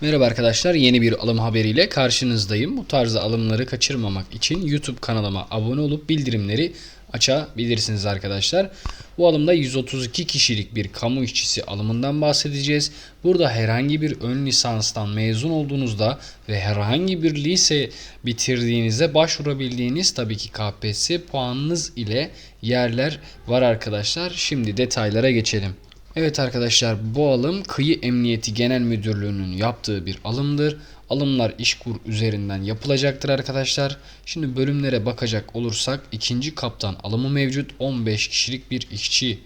Merhaba arkadaşlar, yeni bir alım haberiyle karşınızdayım. Bu tarzda alımları kaçırmamak için YouTube kanalıma abone olup bildirimleri açabilirsiniz arkadaşlar. Bu alımda 132 kişilik bir kamu işçisi alımından bahsedeceğiz. Burada herhangi bir ön lisanstan mezun olduğunuzda ve herhangi bir lise bitirdiğinizde başvurabildiğiniz tabii ki KPSS puanınız ile yerler var arkadaşlar. Şimdi detaylara geçelim. Evet arkadaşlar bu alım Kıyı Emniyeti Genel Müdürlüğü'nün yaptığı bir alımdır. Alımlar İşkur üzerinden yapılacaktır arkadaşlar. Şimdi bölümlere bakacak olursak ikinci kaptan alımı mevcut. 15 kişilik bir işçi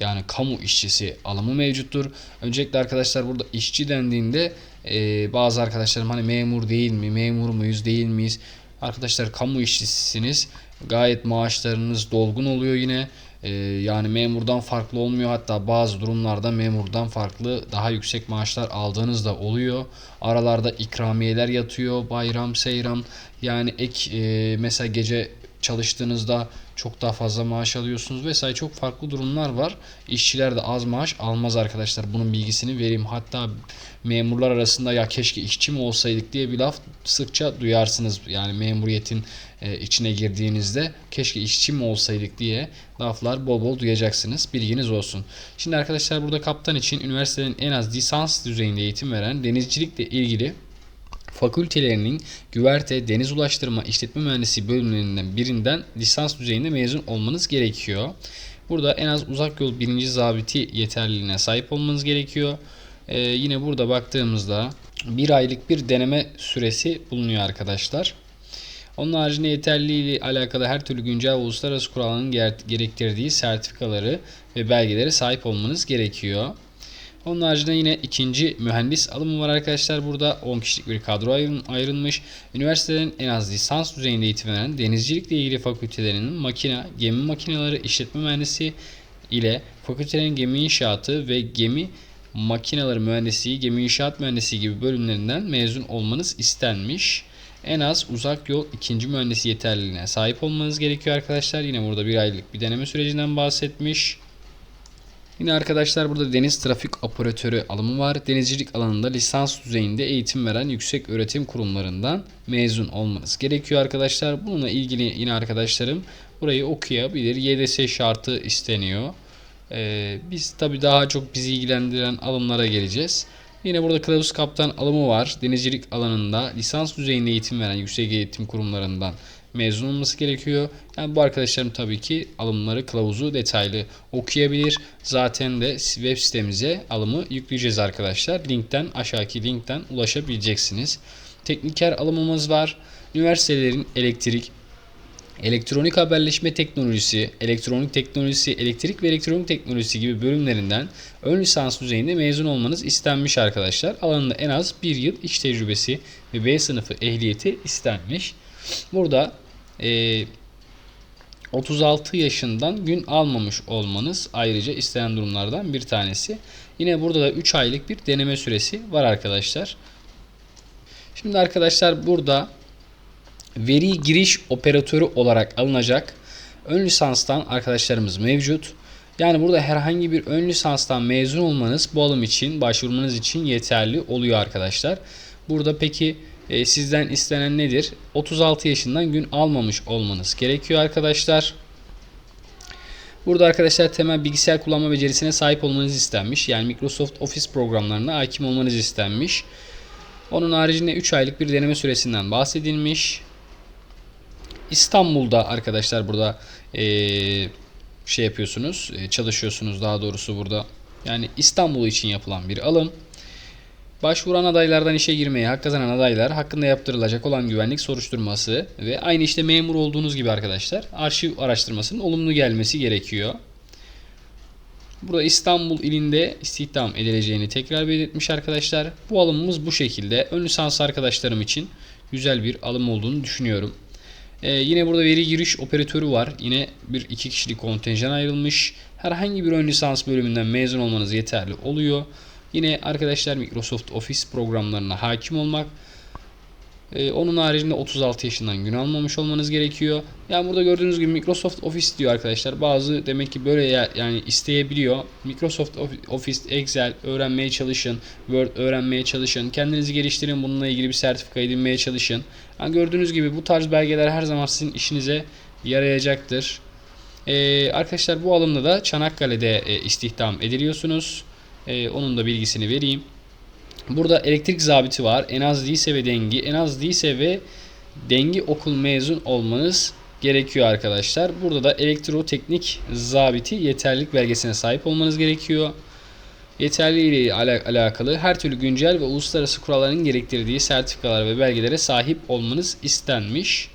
yani kamu işçisi alımı mevcuttur. Öncelikle arkadaşlar burada işçi dendiğinde e, bazı arkadaşlarım hani memur değil mi, memur muyuz değil miyiz? Arkadaşlar kamu işçisisiniz. Gayet maaşlarınız dolgun oluyor yine. Ee, yani memurdan farklı olmuyor. Hatta bazı durumlarda memurdan farklı daha yüksek maaşlar aldığınız da oluyor. Aralarda ikramiyeler yatıyor. Bayram, seyram. Yani ek e, mesela gece çalıştığınızda çok daha fazla maaş alıyorsunuz vesaire çok farklı durumlar var. İşçiler de az maaş almaz arkadaşlar. Bunun bilgisini vereyim. Hatta memurlar arasında ya keşke işçi mi olsaydık diye bir laf sıkça duyarsınız. Yani memuriyetin e, içine girdiğinizde keşke işçi mi olsaydık diye laflar bol bol duyacaksınız. Bilginiz olsun. Şimdi arkadaşlar burada kaptan için üniversitenin en az lisans düzeyinde eğitim veren denizcilikle ilgili fakültelerinin güverte, deniz ulaştırma, işletme mühendisi bölümlerinden birinden lisans düzeyinde mezun olmanız gerekiyor. Burada en az uzak yol birinci zabiti yeterliliğine sahip olmanız gerekiyor. Ee, yine burada baktığımızda bir aylık bir deneme süresi bulunuyor arkadaşlar. Onun haricinde yeterliliği ile alakalı her türlü güncel uluslararası kuralların gerektirdiği sertifikaları ve belgelere sahip olmanız gerekiyor. Onun haricinde yine ikinci mühendis alımı var arkadaşlar. Burada 10 kişilik bir kadro ayrılmış. Üniversitelerin en az lisans düzeyinde eğitim veren denizcilikle ilgili fakültelerinin makine, gemi makineleri, işletme mühendisi ile fakültelerin gemi inşaatı ve gemi makineleri mühendisliği, gemi inşaat mühendisliği gibi bölümlerinden mezun olmanız istenmiş. En az uzak yol ikinci mühendisi yeterliliğine sahip olmanız gerekiyor arkadaşlar. Yine burada bir aylık bir deneme sürecinden bahsetmiş. Yine arkadaşlar burada deniz trafik operatörü alımı var. Denizcilik alanında lisans düzeyinde eğitim veren yüksek öğretim kurumlarından mezun olmanız gerekiyor arkadaşlar. Bununla ilgili yine arkadaşlarım burayı okuyabilir. YDS şartı isteniyor. Ee, biz tabi daha çok bizi ilgilendiren alımlara geleceğiz. Yine burada kılavuz kaptan alımı var. Denizcilik alanında lisans düzeyinde eğitim veren yüksek eğitim kurumlarından mezun olması gerekiyor. Yani bu arkadaşlarım tabii ki alımları kılavuzu detaylı okuyabilir. Zaten de web sitemize alımı yükleyeceğiz arkadaşlar. Linkten aşağıki linkten ulaşabileceksiniz. Tekniker alımımız var. Üniversitelerin elektrik, elektronik haberleşme teknolojisi, elektronik teknolojisi, elektrik ve elektronik teknolojisi gibi bölümlerinden ön lisans düzeyinde mezun olmanız istenmiş arkadaşlar. Alanında en az bir yıl iş tecrübesi ve B sınıfı ehliyeti istenmiş. Burada e, 36 yaşından gün almamış olmanız ayrıca istenen durumlardan bir tanesi. Yine burada da 3 aylık bir deneme süresi var arkadaşlar. Şimdi arkadaşlar burada veri giriş operatörü olarak alınacak ön lisanstan arkadaşlarımız mevcut. Yani burada herhangi bir ön lisanstan mezun olmanız bu alım için başvurmanız için yeterli oluyor arkadaşlar. Burada peki e, sizden istenen nedir? 36 yaşından gün almamış olmanız gerekiyor arkadaşlar. Burada arkadaşlar temel bilgisayar kullanma becerisine sahip olmanız istenmiş. Yani Microsoft Office programlarına hakim olmanız istenmiş. Onun haricinde 3 aylık bir deneme süresinden bahsedilmiş. İstanbul'da arkadaşlar burada e, şey yapıyorsunuz, e, çalışıyorsunuz daha doğrusu burada. Yani İstanbul için yapılan bir alım. Başvuran adaylardan işe girmeye hak kazanan adaylar hakkında yaptırılacak olan güvenlik soruşturması ve aynı işte memur olduğunuz gibi arkadaşlar arşiv araştırmasının olumlu gelmesi gerekiyor. Burada İstanbul ilinde istihdam edileceğini tekrar belirtmiş arkadaşlar. Bu alımımız bu şekilde. Ön lisans arkadaşlarım için güzel bir alım olduğunu düşünüyorum. Ee, yine burada veri giriş operatörü var. Yine bir iki kişilik kontenjan ayrılmış. Herhangi bir ön lisans bölümünden mezun olmanız yeterli oluyor. Yine arkadaşlar Microsoft Office programlarına hakim olmak Ee, onun haricinde 36 yaşından gün almamış olmanız gerekiyor. Yani burada gördüğünüz gibi Microsoft Office diyor arkadaşlar. Bazı demek ki böyle ya- yani isteyebiliyor. Microsoft Of- Office, Excel öğrenmeye çalışın. Word öğrenmeye çalışın. Kendinizi geliştirin. Bununla ilgili bir sertifika edinmeye çalışın. Yani gördüğünüz gibi bu tarz belgeler her zaman sizin işinize yarayacaktır. Ee, arkadaşlar bu alımda da Çanakkale'de e, istihdam ediliyorsunuz. Ee, onun da bilgisini vereyim. Burada elektrik zabiti var. En az lise ve dengi. En az lise ve dengi okul mezun olmanız gerekiyor arkadaşlar. Burada da elektroteknik zabiti yeterlilik belgesine sahip olmanız gerekiyor. Yeterliliği ile ala- alakalı her türlü güncel ve uluslararası kuralların gerektirdiği sertifikalar ve belgelere sahip olmanız istenmiş.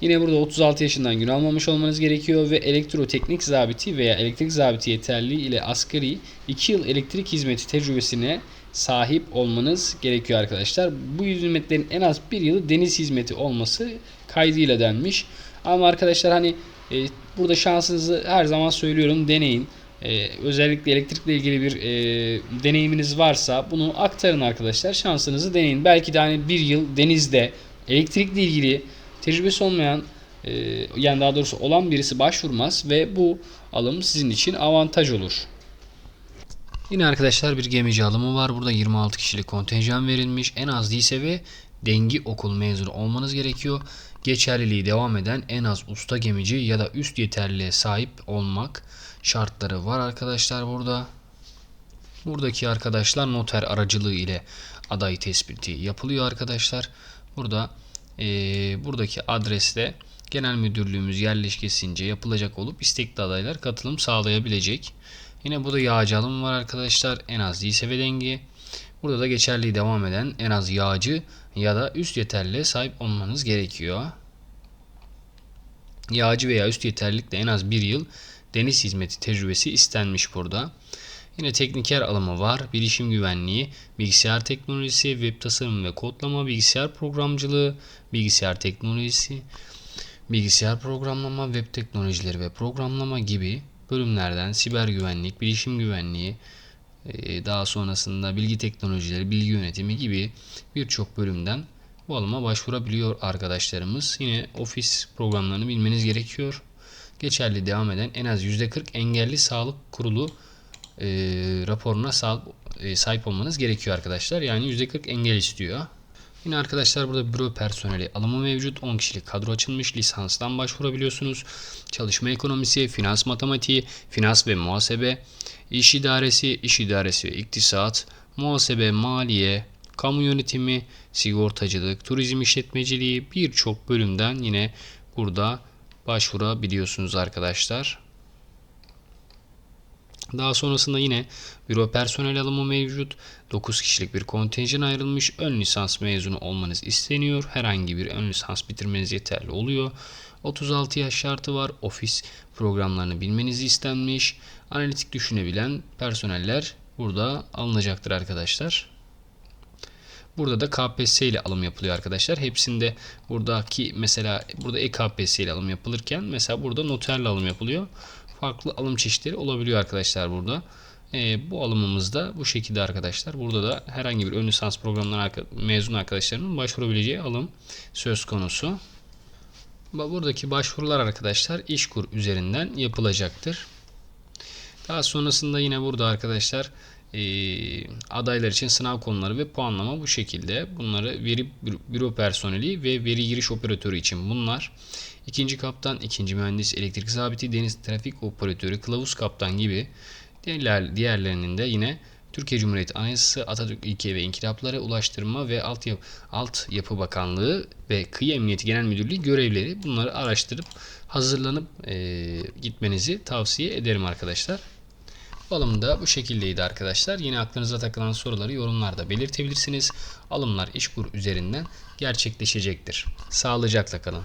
Yine burada 36 yaşından gün almamış olmanız gerekiyor ve elektroteknik zabiti veya elektrik zabiti yeterliliği ile asgari 2 yıl elektrik hizmeti tecrübesine sahip olmanız gerekiyor arkadaşlar. Bu hizmetlerin en az bir yılı deniz hizmeti olması kaydıyla denmiş. Ama arkadaşlar hani e, burada şansınızı her zaman söylüyorum deneyin. E, özellikle elektrikle ilgili bir e, deneyiminiz varsa bunu aktarın arkadaşlar. Şansınızı deneyin. Belki de hani bir yıl denizde elektrikle ilgili tecrübesi olmayan e, yani daha doğrusu olan birisi başvurmaz ve bu alım sizin için avantaj olur. Yine arkadaşlar bir gemici alımı var. Burada 26 kişilik kontenjan verilmiş. En az lise ve dengi okul mezunu olmanız gerekiyor. Geçerliliği devam eden en az usta gemici ya da üst yeterliliğe sahip olmak şartları var arkadaşlar burada. Buradaki arkadaşlar noter aracılığı ile aday tespiti yapılıyor arkadaşlar. Burada eee, buradaki adreste genel müdürlüğümüz yerleşkesince yapılacak olup istekli adaylar katılım sağlayabilecek. Yine burada yağcı alım var arkadaşlar. En az lise ve dengi. Burada da geçerliği devam eden en az yağcı ya da üst yeterliliğe sahip olmanız gerekiyor. Yağcı veya üst yeterlilikle en az bir yıl deniz hizmeti tecrübesi istenmiş burada. Yine tekniker alımı var. Bilişim güvenliği, bilgisayar teknolojisi, web tasarım ve kodlama, bilgisayar programcılığı, bilgisayar teknolojisi, bilgisayar programlama, web teknolojileri ve programlama gibi bölümlerden siber güvenlik, bilişim güvenliği, e, daha sonrasında bilgi teknolojileri, bilgi yönetimi gibi birçok bölümden bu alıma başvurabiliyor arkadaşlarımız. Yine ofis programlarını bilmeniz gerekiyor. Geçerli devam eden en az %40 engelli sağlık kurulu e, raporuna sahip, e, sahip olmanız gerekiyor arkadaşlar. Yani %40 engel istiyor. Yine arkadaşlar burada büro personeli alımı mevcut. 10 kişilik kadro açılmış. Lisanstan başvurabiliyorsunuz. Çalışma ekonomisi, finans matematiği, finans ve muhasebe, iş idaresi, iş idaresi ve iktisat, muhasebe, maliye, kamu yönetimi, sigortacılık, turizm işletmeciliği birçok bölümden yine burada başvurabiliyorsunuz arkadaşlar. Daha sonrasında yine büro personel alımı mevcut. 9 kişilik bir kontenjan ayrılmış. Ön lisans mezunu olmanız isteniyor. Herhangi bir ön lisans bitirmeniz yeterli oluyor. 36 yaş şartı var. Ofis programlarını bilmeniz istenmiş. Analitik düşünebilen personeller burada alınacaktır arkadaşlar. Burada da KPSS ile alım yapılıyor arkadaşlar. Hepsinde buradaki mesela burada e-KPSS ile alım yapılırken mesela burada noterle alım yapılıyor. Farklı alım çeşitleri olabiliyor arkadaşlar burada. Ee, bu alımımızda bu şekilde arkadaşlar. Burada da herhangi bir ön lisans programından mezun arkadaşlarının başvurabileceği alım söz konusu. Buradaki başvurular arkadaşlar İşkur üzerinden yapılacaktır. Daha sonrasında yine burada arkadaşlar e, adaylar için sınav konuları ve puanlama bu şekilde. Bunları veri bü- büro personeli ve veri giriş operatörü için bunlar. İkinci kaptan, ikinci mühendis, elektrik zabiti, deniz trafik operatörü, kılavuz kaptan gibi diğerler, diğerlerinin de yine Türkiye Cumhuriyeti Anayasası, Atatürk İlke ve İnkılapları, Ulaştırma ve Altyapı, Altyapı Bakanlığı ve Kıyı Emniyeti Genel Müdürlüğü görevleri bunları araştırıp hazırlanıp e, gitmenizi tavsiye ederim arkadaşlar. Alım da bu şekildeydi arkadaşlar. Yine aklınıza takılan soruları yorumlarda belirtebilirsiniz. Alımlar İşkur üzerinden gerçekleşecektir. Sağlıcakla kalın.